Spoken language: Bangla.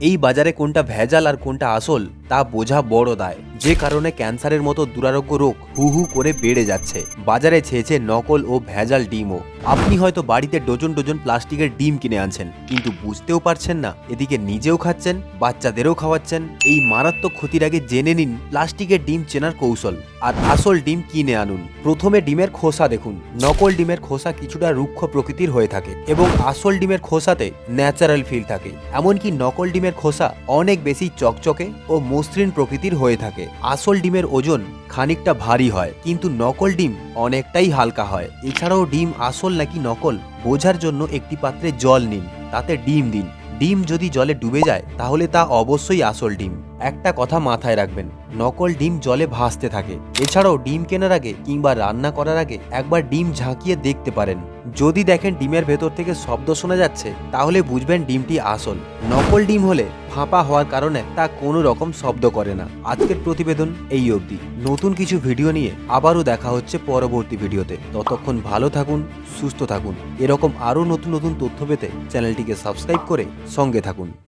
এই বাজারে কোনটা ভেজাল আর কোনটা আসল তা বোঝা বড় দায়। যে কারণে ক্যান্সারের মতো দুরারোগ্য রোগ হু হু করে বেড়ে যাচ্ছে। বাজারে ছেয়েছে নকল ও ভেজাল ডিমও। আপনি হয়তো বাড়িতে ডজন ডজন প্লাস্টিকের ডিম কিনে আনছেন, কিন্তু বুঝতেও পারছেন না, এদিকে নিজেও খাচ্ছেন, বাচ্চাদেরও খাওয়াচ্ছেন। এই মারাত্মক ক্ষতির আগে জেনে নিন প্লাস্টিকের ডিম চেনার কৌশল। আর আসল ডিম কিনে আনুন। প্রথমে ডিমের খোসা দেখুন। নকল ডিমের খোসা কিছুটা রুক্ষ প্রকৃতির হয়ে থাকে এবং আসল ডিমের খোসাতে ন্যাচারাল ফিল থাকে। এমনকি নকল ডিমের খোসা অনেক বেশি চকচকে ও মসৃণ প্রকৃতির হয়ে থাকে। আসল ডিমের ওজন খানিকটা ভারী হয়, কিন্তু নকল ডিম অনেকটাই হালকা হয়। এছাড়াও ডিম আসল নাকি নকল, বোঝার জন্য একটি পাত্রে জল নিন, তাতে ডিম দিন। ডিম যদি জলে ডুবে যায়, তাহলে তা অবশ্যই আসল ডিম। একটা কথা মাথায় রাখবেন, নকল ডিম জলে ভাসতে থাকে। এছাড়াও ডিম কেনার আগে কিংবা রান্না করার আগে একবার ডিম ঝাঁকিয়ে দেখতে পারেন। যদি দেখেন ডিমের ভেতর থেকে শব্দ শোনা যাচ্ছে, তাহলে বুঝবেন ডিমটি আসল। নকল ডিম হলে ফাঁপা হওয়ার কারণে তা কোনো রকম শব্দ করে না। আজকের প্রতিবেদন এই অবধি। নতুন কিছু ভিডিও নিয়ে আবারও দেখা হচ্ছে পরবর্তী ভিডিওতে। ততক্ষণ ভালো থাকুন, সুস্থ থাকুন। এরকম আরও নতুন নতুন তথ্য পেতে চ্যানেলটিকে সাবস্ক্রাইব করে সঙ্গে থাকুন।